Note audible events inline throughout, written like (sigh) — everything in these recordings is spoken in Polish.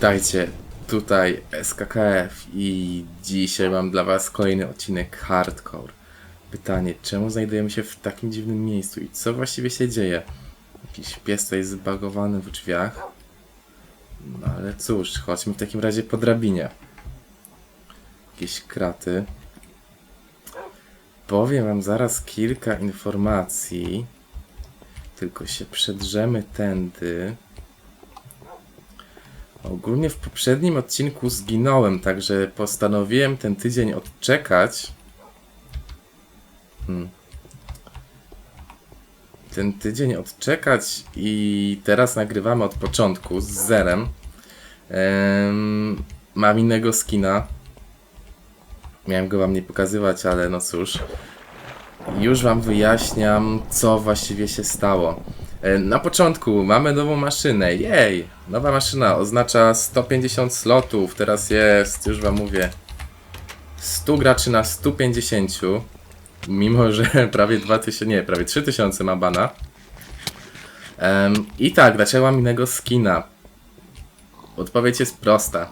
Witajcie, tutaj SKKF i dzisiaj mam dla was kolejny odcinek Hardcore. Pytanie, czemu znajdujemy się w takim dziwnym miejscu i co właściwie się dzieje? Jakiś pies tutaj zbagowany w drzwiach. No ale cóż, chodźmy w takim razie po drabinie. Jakieś kraty. Powiem wam zaraz kilka informacji. Tylko się przedrzemy tędy. Ogólnie w poprzednim odcinku zginąłem, także postanowiłem ten tydzień odczekać. Hmm. Ten tydzień odczekać i teraz nagrywamy od początku z zerem. Em, mam innego skina. Miałem go wam nie pokazywać, ale no cóż. Już wam wyjaśniam, co właściwie się stało. E, Na początku mamy nową maszynę. Jej! Nowa maszyna oznacza 150 slotów. Teraz jest, już wam mówię, 100 graczy na 150. Mimo, że (laughs) prawie 2000, nie, prawie 3000 ma bana. Em, I tak, dlaczego mam innego skina? Odpowiedź jest prosta.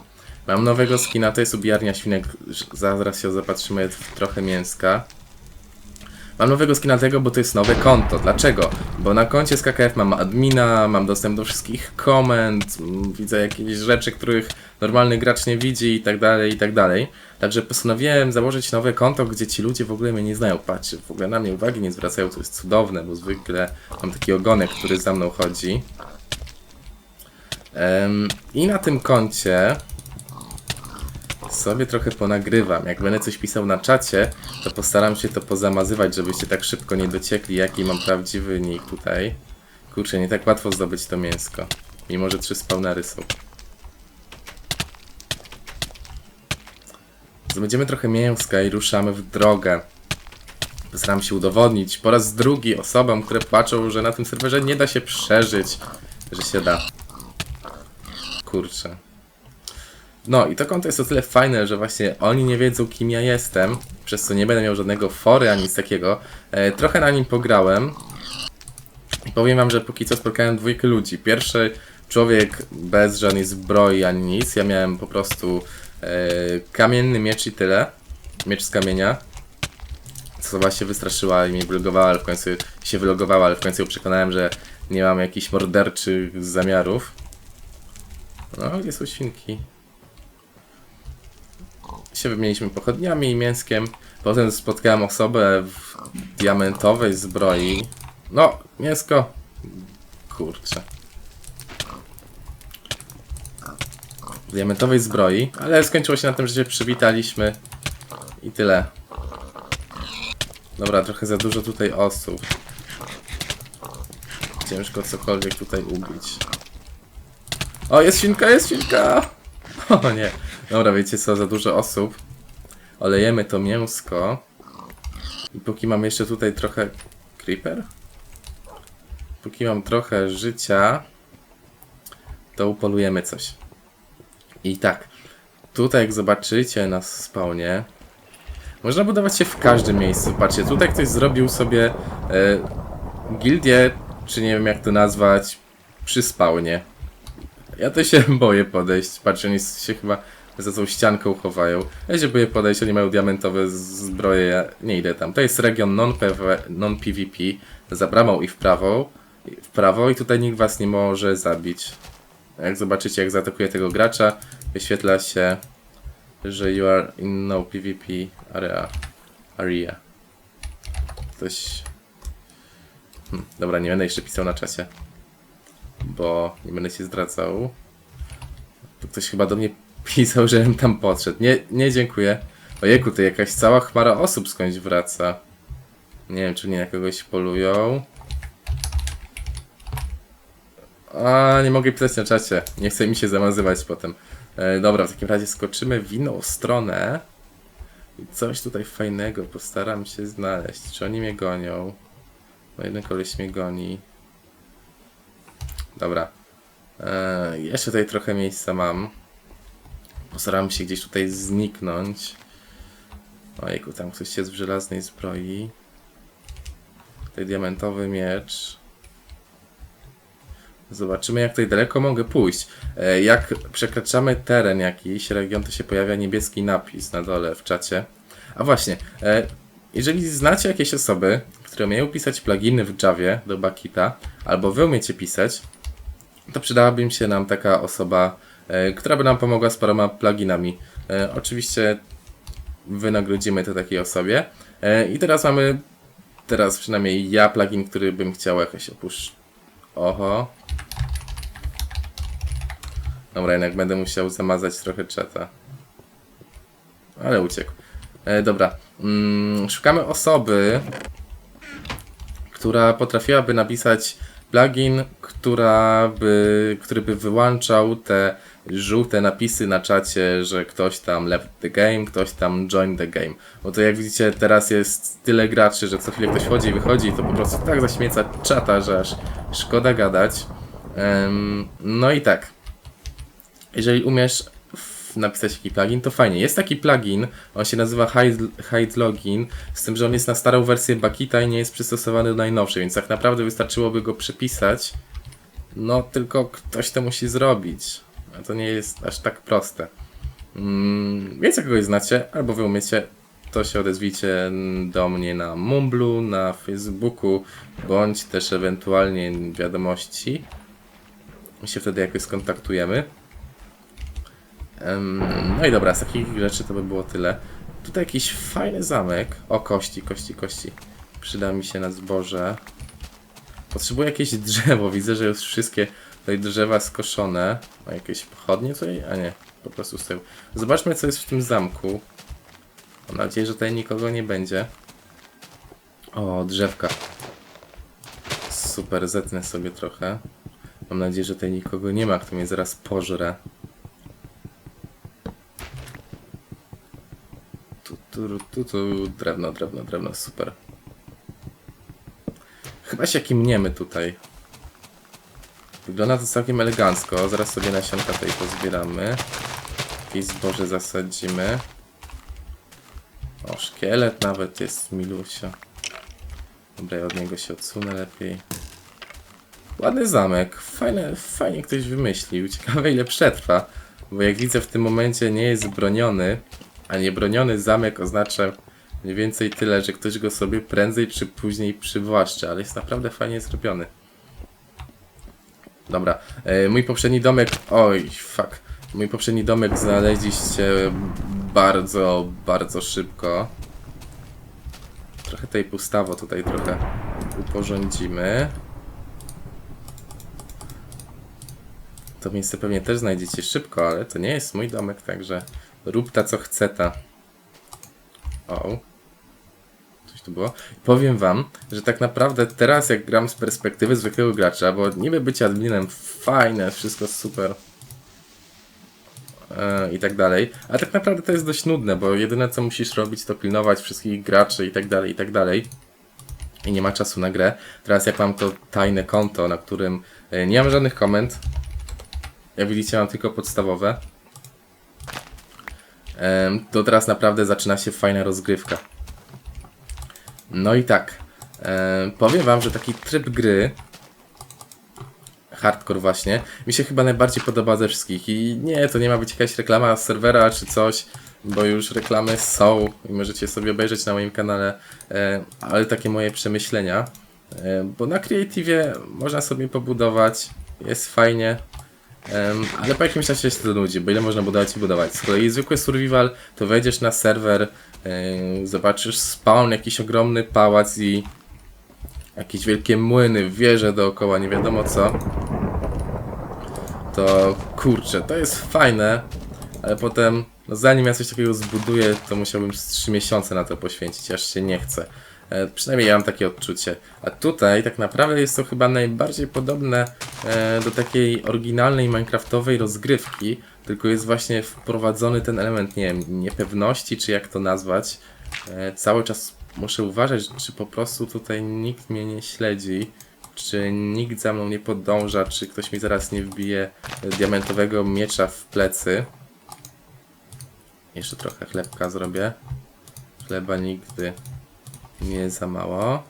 Mam nowego skina, to jest ubijarnia świnek. Zaraz się zapatrzymy w trochę mięska. Mam nowego skina tego, bo to jest nowe konto. Dlaczego? Bo na koncie z KKF mam admina, mam dostęp do wszystkich komend, mm, widzę jakieś rzeczy, których normalny gracz nie widzi i tak dalej, i tak dalej. Także postanowiłem założyć nowe konto, gdzie ci ludzie w ogóle mnie nie znają. Patrzcie, w ogóle na mnie uwagi nie zwracają, to jest cudowne, bo zwykle mam taki ogonek, który za mną chodzi. Em, I na tym koncie sobie trochę ponagrywam. Jak będę coś pisał na czacie, to postaram się to pozamazywać, żebyście tak szybko nie dociekli, jaki mam prawdziwy nick tutaj. Kurczę, nie tak łatwo zdobyć to mięsko. Mimo, że trzy spawnery są. Zdobędziemy trochę mięska i ruszamy w drogę. Postaram się udowodnić po raz drugi osobom, które patrzą, że na tym serwerze nie da się przeżyć, że się da. Kurczę. No i to konto jest o tyle fajne, że właśnie oni nie wiedzą kim ja jestem, przez co nie będę miał żadnego fory ani nic takiego. E, trochę na nim pograłem. Powiem wam, że póki co spotkałem dwójkę ludzi. Pierwszy człowiek bez żadnej zbroi ani nic. Ja miałem po prostu e, kamienny miecz i tyle. Miecz z kamienia. Co właśnie wystraszyła i mnie wylogowała, ale w końcu się wylogowała, ale w końcu ją przekonałem, że nie mam jakichś morderczych zamiarów. No, gdzie są świnki? Się wymieniliśmy pochodniami i mięskiem. Potem spotkałem osobę w diamentowej zbroi. No, mięsko. Kurczę. W diamentowej zbroi, ale skończyło się na tym, że się przywitaliśmy i tyle. Dobra, trochę za dużo tutaj osób. Ciężko cokolwiek tutaj ubić. O, jest świnka, jest świnka! (laughs) O nie. Dobra, wiecie co, za dużo osób. Olejemy to mięsko. I póki mam jeszcze tutaj trochę... Creeper? Póki mam trochę życia, to upolujemy coś. I tak, tutaj jak zobaczycie na spawnie, można budować się w każdym miejscu. Patrzcie, tutaj ktoś zrobił sobie e, gildię, czy nie wiem jak to nazwać, przy spawnie. Ja to się (laughs) boję podejść. Patrzcie, oni się chyba za tą ścianką chowają. Ja się boję podejść, oni mają diamentowe zbroje, ja nie idę tam. To jest region non-PV non-PvP, za bramą i w prawo, w prawo i tutaj nikt was nie może zabić. Jak zobaczycie, jak zaatakuje tego gracza, wyświetla się, że you are in no PvP area. area. Ktoś... Hm, dobra, nie będę jeszcze pisał na czasie bo nie będę się zdradzał. Tu ktoś chyba do mnie pisał, żebym tam podszedł. Nie, nie dziękuję. Ojejku, to jakaś cała chmara osób skądś wraca. Nie wiem, czy nie na kogoś polują. A, nie mogę pisać na czacie. Nie chce mi się zamazywać potem. E, dobra, w takim razie skoczymy w inną stronę. I coś tutaj fajnego postaram się znaleźć. Czy oni mnie gonią? No jeden koleś mnie goni. Dobra. Eee, jeszcze tutaj trochę miejsca mam. Postaram się gdzieś tutaj zniknąć. Ojejku, tam ktoś jest w żelaznej zbroi. Tutaj diamentowy miecz. Zobaczymy, jak tutaj daleko mogę pójść. E, Jak przekraczamy teren jakiś, region, to się pojawia niebieski napis na dole w czacie. A właśnie, e, jeżeli znacie jakieś osoby, które umieją pisać pluginy w Javie do Bakita, albo wy umiecie pisać, to przydałaby się nam taka osoba, która by nam pomogła z paroma pluginami. E, Oczywiście wynagrodzimy to takiej osobie. E, I teraz mamy, teraz przynajmniej ja plugin, który bym chciał jakoś opuszczać. Oho. Dobra, jednak będę musiał zamazać trochę czata. Ale uciekł. E, dobra. Mm, szukamy osoby, która potrafiłaby napisać plugin, która by, który by wyłączał te żółte napisy na czacie, że ktoś tam left the game, ktoś tam join the game. Bo to jak widzicie teraz jest tyle graczy, że co chwilę ktoś wchodzi i wychodzi i to po prostu tak zaśmieca czata, że aż szkoda gadać. Em, no i tak. Jeżeli umiesz napisać taki plugin, to fajnie. Jest taki plugin, on się nazywa Hide Login, z tym, że on jest na starą wersję Bakita i nie jest przystosowany do najnowszej, więc tak naprawdę wystarczyłoby go przepisać. No, tylko ktoś to musi zrobić. To nie jest aż tak proste. Mm, więc jak kogoś znacie, albo wy umiecie, to się odezwijcie do mnie na Mumblu, na Facebooku, bądź też ewentualnie wiadomości. My się wtedy jakoś skontaktujemy. Em, no i dobra, z takich rzeczy to by było tyle. Tutaj jakiś fajny zamek. O, kości, kości, kości. Przyda mi się na zboże. Potrzebuję jakieś (laughs) drzewo. Widzę, że już wszystkie tutaj drzewa skoszone. Ma jakieś pochodnie tutaj? A nie, po prostu stoją. Zobaczmy, co jest w tym zamku. Mam nadzieję, że tutaj nikogo nie będzie. O, drzewka. Super, zetnę sobie trochę. Mam nadzieję, że tutaj nikogo nie ma, kto mnie zaraz pożre. Tu, tu, tu, tu, drewno, drewno, drewno, super. Chyba się kimniemy tutaj. Wygląda to całkiem elegancko. Zaraz sobie nasionka tutaj pozbieramy. Jakieś zboże zasadzimy. O, szkielet nawet jest milusia. Dobra, ja od niego się odsunę lepiej. Ładny zamek. Fajne, fajnie ktoś wymyślił. Ciekawe ile przetrwa. Bo jak widzę w tym momencie nie jest broniony. A niebroniony zamek oznacza mniej więcej tyle, że ktoś go sobie prędzej czy później przywłaszczy, ale jest naprawdę fajnie zrobiony. Dobra, e, mój poprzedni domek, oj, fuck. Mój poprzedni domek znaleźliście bardzo, bardzo szybko. Trochę tej pustawo tutaj trochę uporządzimy. To miejsce pewnie też znajdziecie szybko, ale to nie jest mój domek, także rób ta co chce ta. O. Było. Powiem wam, że tak naprawdę teraz jak gram z perspektywy zwykłego gracza, bo niby bycie adminem fajne, wszystko super e, i tak dalej, a tak naprawdę to jest dość nudne, bo jedyne co musisz robić to pilnować wszystkich graczy i tak dalej, i tak dalej. I nie ma czasu na grę. Teraz jak mam to tajne konto, na którym e, nie mam żadnych komend, jak widzicie mam tylko podstawowe, to teraz naprawdę zaczyna się fajna rozgrywka. No i tak, em, powiem wam, że taki tryb gry, hardcore właśnie, mi się chyba najbardziej podoba ze wszystkich. I nie, to nie ma być jakaś reklama serwera czy coś, bo już reklamy są i możecie sobie obejrzeć na moim kanale, e, ale takie moje przemyślenia, e, bo na Creative można sobie pobudować, jest fajnie, Em, ale po jakimś czasie się to nudzi, bo ile można budować i budować. Z kolei zwykły survival, to wejdziesz na serwer, em, zobaczysz spawn, jakiś ogromny pałac i jakieś wielkie młyny, wieże dookoła, nie wiadomo co. To kurczę, to jest fajne, ale potem, no zanim ja coś takiego zbuduję, to musiałbym z 3 miesiące na to poświęcić, aż się nie chce. E, przynajmniej ja mam takie odczucie. A tutaj tak naprawdę jest to chyba najbardziej podobne e, do takiej oryginalnej minecraftowej rozgrywki, tylko jest właśnie wprowadzony ten element, nie wiem, niepewności, czy jak to nazwać. E, cały czas muszę uważać, czy po prostu tutaj nikt mnie nie śledzi, czy nikt za mną nie podąża, czy ktoś mi zaraz nie wbije diamentowego miecza w plecy. Jeszcze trochę chlebka zrobię. Chleba nigdy nie za mało.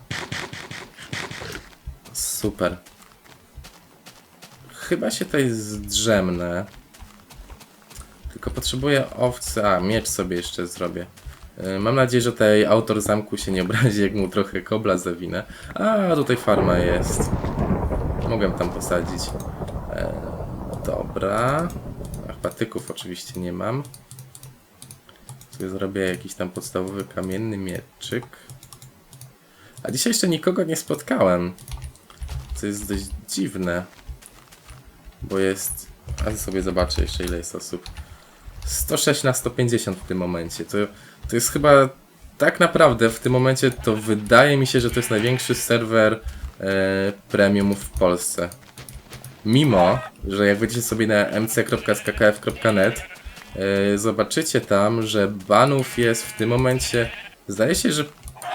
Super. chyba się tutaj zdrzemnę. Tylko potrzebuję owce. A, miecz sobie jeszcze zrobię. E, Mam nadzieję, że tutaj autor zamku się nie obrazi, jak mu trochę kobla zawinę. A, tutaj farma jest. Mogę tam posadzić. E, dobra. Ach, patyków oczywiście nie mam. Sobie zrobię jakiś tam podstawowy kamienny mieczyk. A dzisiaj jeszcze nikogo nie spotkałem. Co jest dość dziwne. Bo jest... A sobie zobaczę jeszcze ile jest osób. 106 na 150 w tym momencie. To, to jest chyba tak naprawdę w tym momencie to wydaje mi się, że to jest największy serwer e, premium w Polsce. Mimo, że jak wejdziecie sobie na mc.skakf.net e, zobaczycie tam, że banów jest w tym momencie zdaje się, że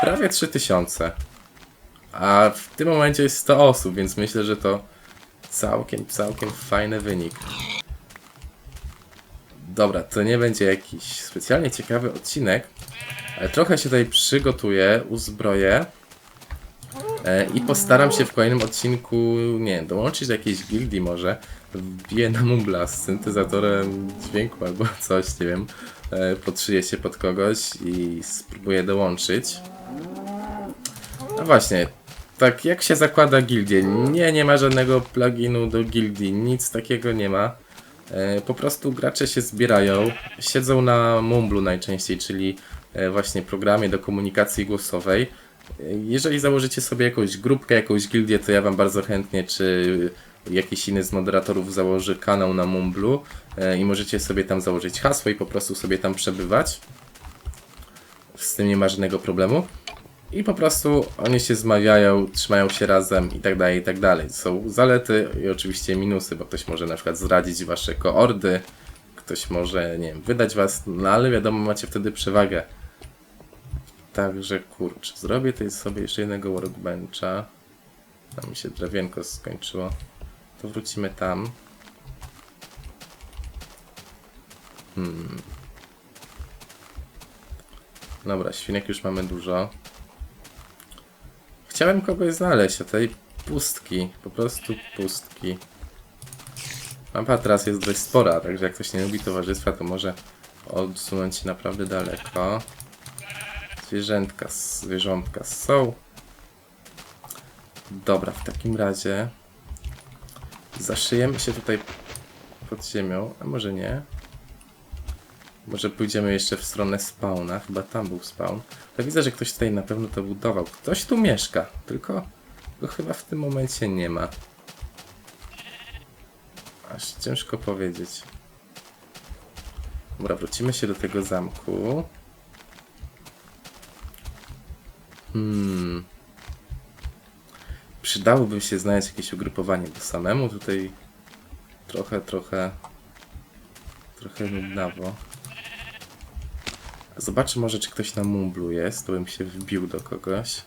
prawie 3000. A w tym momencie jest 100 osób, więc myślę, że to całkiem, całkiem fajny wynik. Dobra, to nie będzie jakiś specjalnie ciekawy odcinek, ale trochę się tutaj przygotuję, uzbroję e, i postaram się w kolejnym odcinku, nie wiem, dołączyć do jakiejś gildii może. Wbiję na Mumbla z syntezatorem dźwięku albo (laughs) coś, nie wiem. E, podszyję się pod kogoś i spróbuję dołączyć. No właśnie, tak jak się zakłada gildię? Nie, nie ma żadnego pluginu do gildii, nic takiego nie ma. E, Po prostu gracze się zbierają, siedzą na Mumblu najczęściej, czyli e, właśnie programie do komunikacji głosowej. E, Jeżeli założycie sobie jakąś grupkę, jakąś gildię, to ja wam bardzo chętnie, czy jakiś inny z moderatorów założy kanał na Mumblu i możecie sobie tam założyć hasło i po prostu sobie tam przebywać. Z tym nie ma żadnego problemu. I po prostu oni się zmawiają, trzymają się razem i tak dalej, i tak dalej. Są zalety i oczywiście minusy, bo ktoś może na przykład zdradzić wasze koordy, ktoś może, nie wiem, wydać was, no ale wiadomo, macie wtedy przewagę. Także kurczę, zrobię tutaj sobie jeszcze jednego workbencha. Tam mi się drewienko skończyło. To wrócimy tam. Hmm. Dobra, świnek już mamy dużo. Chciałem kogoś znaleźć, a tej pustki, po prostu pustki. Mapa teraz jest dość spora, także jak ktoś nie lubi towarzystwa, to może odsunąć się naprawdę daleko. Zwierzętka, zwierzątka są. Dobra, w takim razie zaszyjemy się tutaj pod ziemią, a może nie. Może pójdziemy jeszcze w stronę spawna, chyba tam był spawn. Ja widzę, że ktoś tutaj na pewno to budował. Ktoś tu mieszka, tylko go chyba w tym momencie nie ma. Aż ciężko powiedzieć. Dobra, wrócimy się do tego zamku. Hmm. Przydałoby się znaleźć jakieś ugrupowanie, bo samemu tutaj trochę, trochę, trochę nudnawo. Zobaczę może, czy ktoś na Mumblu jest, to bym się wbił do kogoś.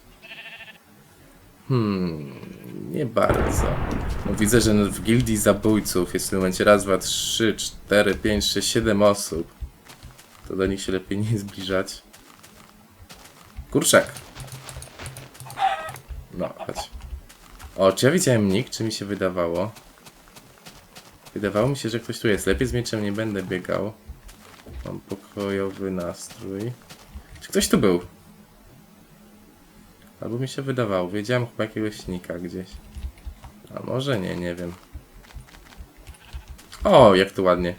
Hmm, nie bardzo. No, widzę, że w gildii zabójców jest w tym momencie raz, dwa, trzy, cztery, pięć, sześć, siedem osób. To do nich się lepiej nie zbliżać. Kurczak. No, chodź. O, czy ja widziałem nick, czy mi się wydawało? Wydawało mi się, że ktoś tu jest. Lepiej z mieczem nie będę biegał. Mam pokojowy nastrój. Czy ktoś tu był? Albo mi się wydawało. Wiedziałem chyba jakiegoś nika gdzieś. A może nie, nie wiem. O, jak tu ładnie.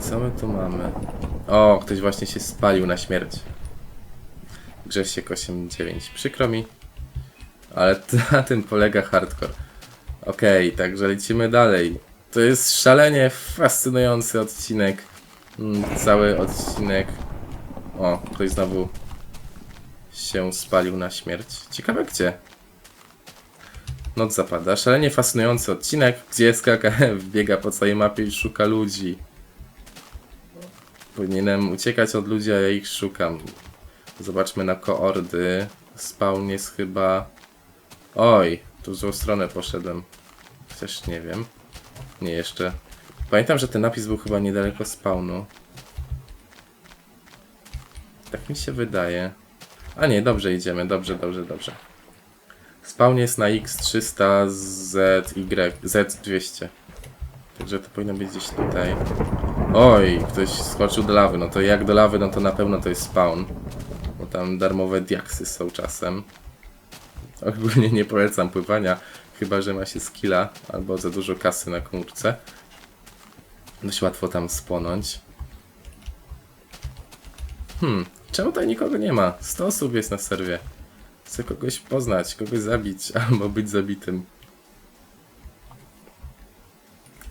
Co my tu mamy? O, ktoś właśnie się spalił na śmierć. Grzesiek 89. Przykro mi. Ale (laughs) na tym polega hardcore. Okej, także lecimy dalej. To jest szalenie fascynujący odcinek. Mm, Cały odcinek. O, ktoś znowu się spalił na śmierć. Ciekawe gdzie. Noc zapada. Szalenie fascynujący odcinek, gdzie SKKF (laughs) biega po całej mapie i szuka ludzi. Powinienem uciekać od ludzi, a ja ich szukam. Zobaczmy na koordy. Spawn jest chyba... Oj, tu w złą stronę poszedłem. Chociaż nie wiem. Nie jeszcze. Pamiętam, że ten napis był chyba niedaleko spawnu. Tak mi się wydaje. A nie, dobrze idziemy, dobrze, dobrze, dobrze. Spawn jest na X300 ZY, Z200. Także to powinno być gdzieś tutaj. Oj, ktoś skoczył do lawy. No to jak do lawy, no to na pewno to jest spawn. Bo tam darmowe diaksy są czasem. Ogólnie nie polecam pływania, chyba że ma się skilla albo za dużo kasy na komórce. Dość łatwo tam spłonąć. Hmm, czemu tutaj nikogo nie ma? 100 osób jest na serwie. Chcę kogoś poznać, kogoś zabić (laughs) albo być zabitym.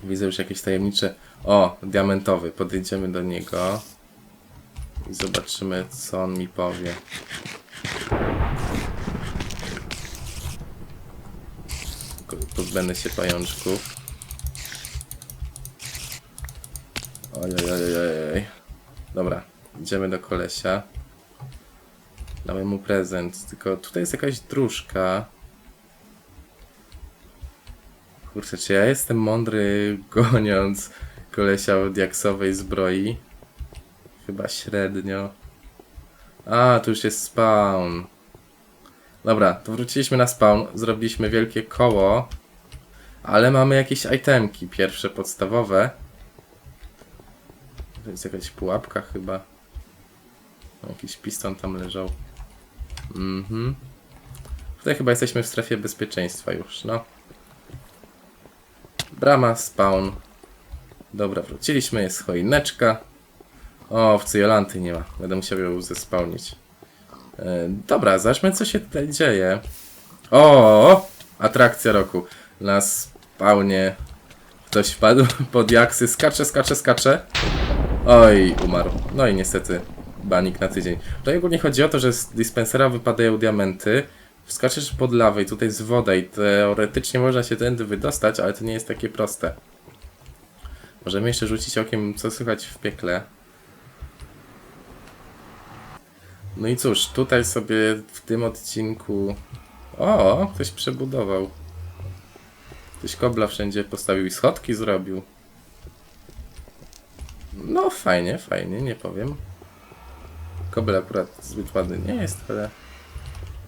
Widzę już jakieś tajemnicze. O, diamentowy. Podejdziemy do niego i zobaczymy, co on mi powie. Pozbędę się pajączków. Ojej, Dobra, idziemy do kolesia. Dałem mu prezent, tylko tutaj jest jakaś dróżka. Kurczę, czy ja jestem mądry (laughs) goniąc kolesia o diaksowej zbroi? Chyba średnio. A, tu już jest spawn. Dobra, to wróciliśmy na spawn, zrobiliśmy wielkie koło, ale mamy jakieś itemki, pierwsze podstawowe. To jest jakaś pułapka chyba. Jakiś piston tam leżał. Mhm. Tutaj chyba jesteśmy w strefie bezpieczeństwa już, no. Brama, spawn. Dobra, wróciliśmy, jest choineczka. O, w Jolanty nie ma. Będę musiał ją zespałnić. E, dobra, zobaczmy co się tutaj dzieje. O, atrakcja roku. Na spawnie ktoś wpadł (laughs) pod jaksy. Skacze, skacze, skacze. Oj, umarł. No i niestety banik na tydzień. Tutaj ogólnie chodzi o to, że z dispensera wypadają diamenty. Wskaczesz pod lawę i tutaj jest woda i teoretycznie można się tędy wydostać, ale to nie jest takie proste. Możemy jeszcze rzucić okiem, co słychać w piekle. No i cóż, tutaj sobie w tym odcinku... O, ktoś przebudował. Ktoś kobla wszędzie postawił i schodki zrobił. No fajnie, fajnie, nie powiem. Kobel akurat zbyt ładny nie jest, ale...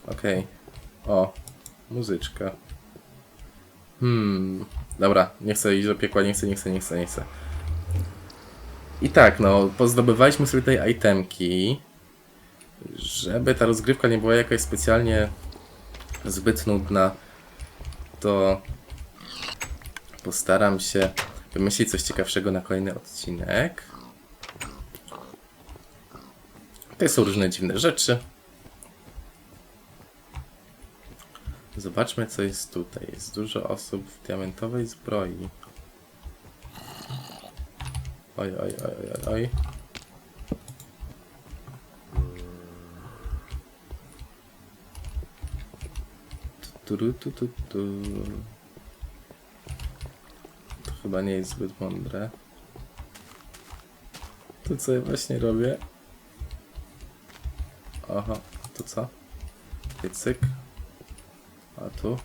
Okej. O, muzyczka. Hmm, dobra, nie chcę iść do piekła, nie chcę, nie chcę, nie chcę, nie chcę. I tak, no, pozdobywaliśmy sobie tutaj itemki, żeby ta rozgrywka nie była jakaś specjalnie zbyt nudna, to postaram się wymyślić coś ciekawszego na kolejny odcinek. Tutaj są różne dziwne rzeczy. Zobaczmy, co jest tutaj. Jest dużo osób w diamentowej zbroi. Oj, oj, oj, oj, oj. Tu, tu, tu, tu, tu. Chyba nie jest zbyt mądre. To co ja właśnie robię? Aha, to co? Piecyk. A tu?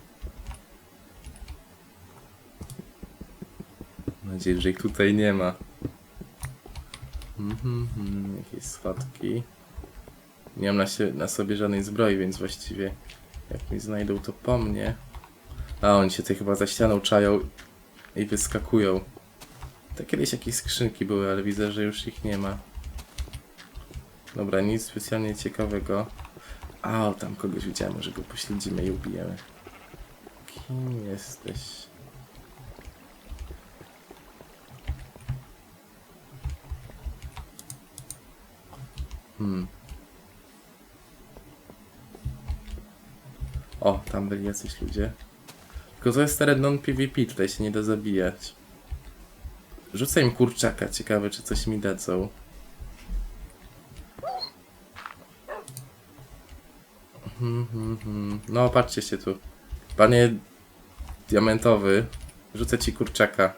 Mam nadzieję, że ich tutaj nie ma. Mhm, mhm, jakieś schodki. Nie mam na, się, na sobie żadnej zbroi, więc właściwie jak mi znajdą to po mnie. A oni się tutaj chyba za ścianą czają i wyskakują. To kiedyś jakieś skrzynki były, ale widzę, że już ich nie ma. Dobra, nic specjalnie ciekawego. A, tam kogoś widziałem, może go pośledzimy i ubijemy. Kim jesteś? Hmm. O, tam byli jacyś ludzie. Tylko to jest teren non-PvP, tutaj się nie da zabijać. Rzucę im kurczaka, ciekawe czy coś mi dadzą. Mhm, mhm. No, patrzcie się tu. Panie diamentowy, rzucę ci kurczaka.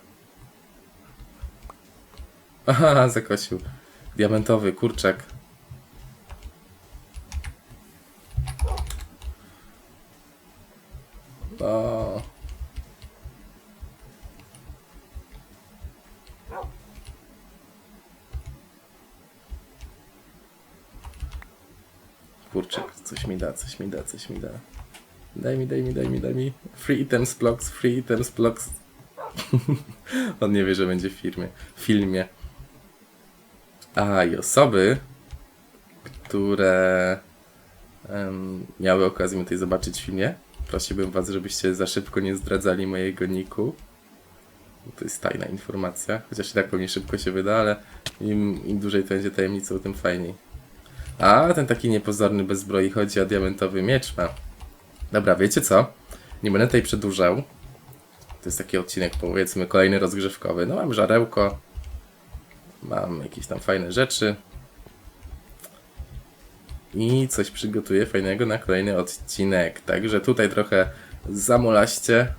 Aha, zakosił. Diamentowy kurczak. O. kurczyk, coś mi da, coś mi da. Daj mi, daj mi, daj mi, daj mi. Free items blocks, free items blocks. (laughs) On nie wie, że będzie w firmie, w filmie. A, i osoby, które em, miały okazję mnie tutaj zobaczyć w filmie, prosiłbym was, żebyście za szybko nie zdradzali mojego niku. To jest tajna informacja, chociaż i tak pewnie szybko się wyda, ale im, im dłużej to będzie tajemnicą, tym fajniej. A, ten taki niepozorny bez zbroi chodzi o diamentowy miecz ma. Dobra, wiecie co? Nie będę tutaj przedłużał. To jest taki odcinek, powiedzmy, kolejny rozgrzewkowy. No mam żarełko. Mam jakieś tam fajne rzeczy. I coś przygotuję fajnego na kolejny odcinek. Także tutaj trochę zamulaście.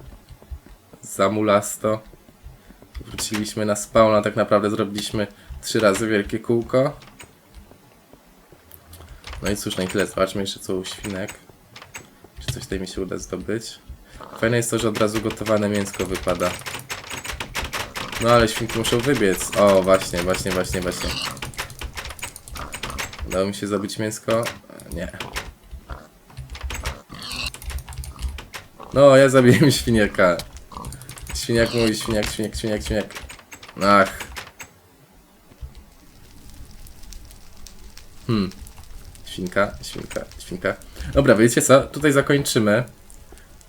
Zamulasto. Wróciliśmy na spawna, tak naprawdę zrobiliśmy trzy razy wielkie kółko. No i cóż, na tyle. Zobaczmy jeszcze co u świnek. Czy coś tutaj mi się uda zdobyć. Fajne jest to, że od razu gotowane mięsko wypada. No ale świnki muszą wybiec. O, właśnie, właśnie, właśnie, właśnie. Udało mi się zabić mięsko? Nie. No, ja zabiłem świniaka. Świniak mój, świniak, świniak, świniak, świniak. Ach. Hmm. Świnka, świnka, świnka. Dobra, wiecie co? Tutaj zakończymy.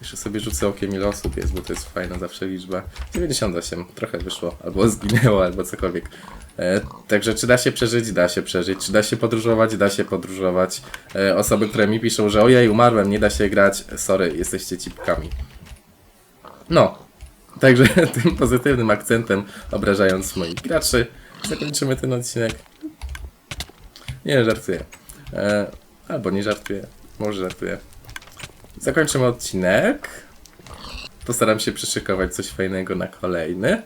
Jeszcze sobie rzucę okiem ile osób jest, bo to jest fajna zawsze liczba. 98, trochę wyszło, albo zginęło, albo cokolwiek. E, także czy da się przeżyć? Da się przeżyć. Czy da się podróżować? Da się podróżować. E, osoby, które mi piszą, że ojej, umarłem, nie da się grać. Sorry, jesteście cipkami. No, także (laughs) tym pozytywnym akcentem, obrażając moich graczy, zakończymy ten odcinek. Nie, żartuję. E, albo nie żartuję. Może żartuję. Zakończymy odcinek. Postaram się przyszykować coś fajnego na kolejny.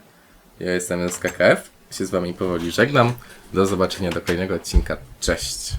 Ja jestem SKKF. Się z wami powoli żegnam. Do zobaczenia do kolejnego odcinka. Cześć.